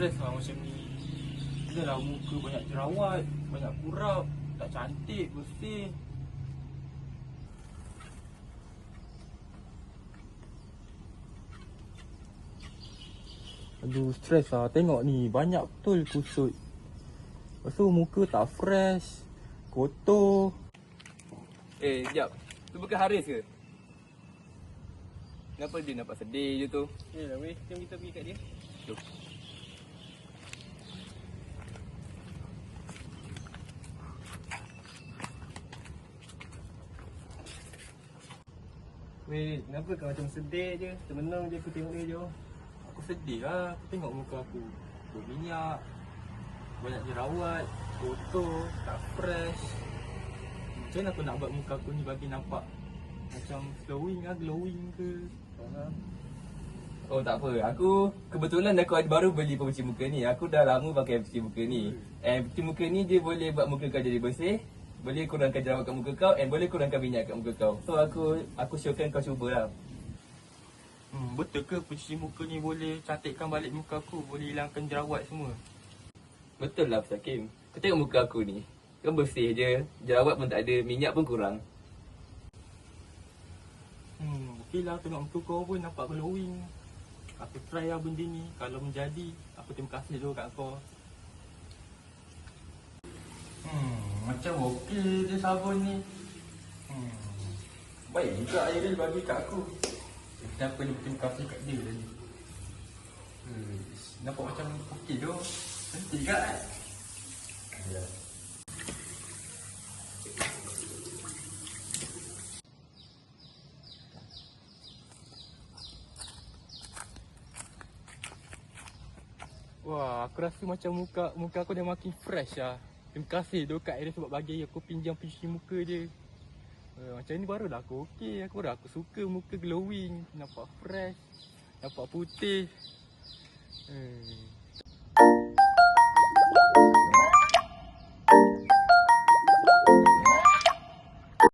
stress lah macam ni Dah lah muka banyak jerawat Banyak kurap Tak cantik, bersih Aduh stres lah Tengok ni banyak betul kusut Lepas tu muka tak fresh Kotor Eh, sekejap. Tu bukan Haris ke? Kenapa dia nampak sedih je tu? Ya lah weh, jom kita pergi kat dia Jom. Weh, kenapa kau macam sedih je? Termenung je aku tengok dia je Aku sedih lah. Aku tengok muka aku. Berminyak. Banyak jerawat. Kotor. Tak fresh. Macam mana aku nak buat muka aku ni bagi nampak macam glowing lah, glowing ke. Faham? Oh tak apa. Aku kebetulan aku ada baru beli pencuci muka ni. Aku dah lama pakai pencuci muka ni. And pencuci muka ni dia boleh buat muka kau jadi bersih. Boleh kurangkan jerawat kat muka kau and boleh kurangkan minyak kat muka kau. So aku aku syorkan kau cubalah. Hmm, betul ke pencuci muka ni boleh cantikkan balik muka aku? Boleh hilangkan jerawat semua? Betul lah Ustaz Kim. Kau tengok muka aku ni. Kan bersih je. Jerawat pun tak ada. Minyak pun kurang. Hmm, okey lah tengok muka kau pun nampak glowing. Aku try lah benda ni. Kalau menjadi, aku terima kasih dulu kat kau. Hmm, macam okey je sabun ni. Hmm, baik juga Airil bagi kat aku. Kenapa ni berterima kasih kat dia tadi? Hmm, nampak macam okey tu. Cantik kan? Ya. Wah, aku rasa macam muka muka aku dah makin fresh lah. Terima kasih tu Kak Aira sebab bagi aku pinjam pencuci muka je. Uh, macam ni baru dah aku okey. Aku baru aku suka muka glowing. Nampak fresh. Nampak putih. Uh,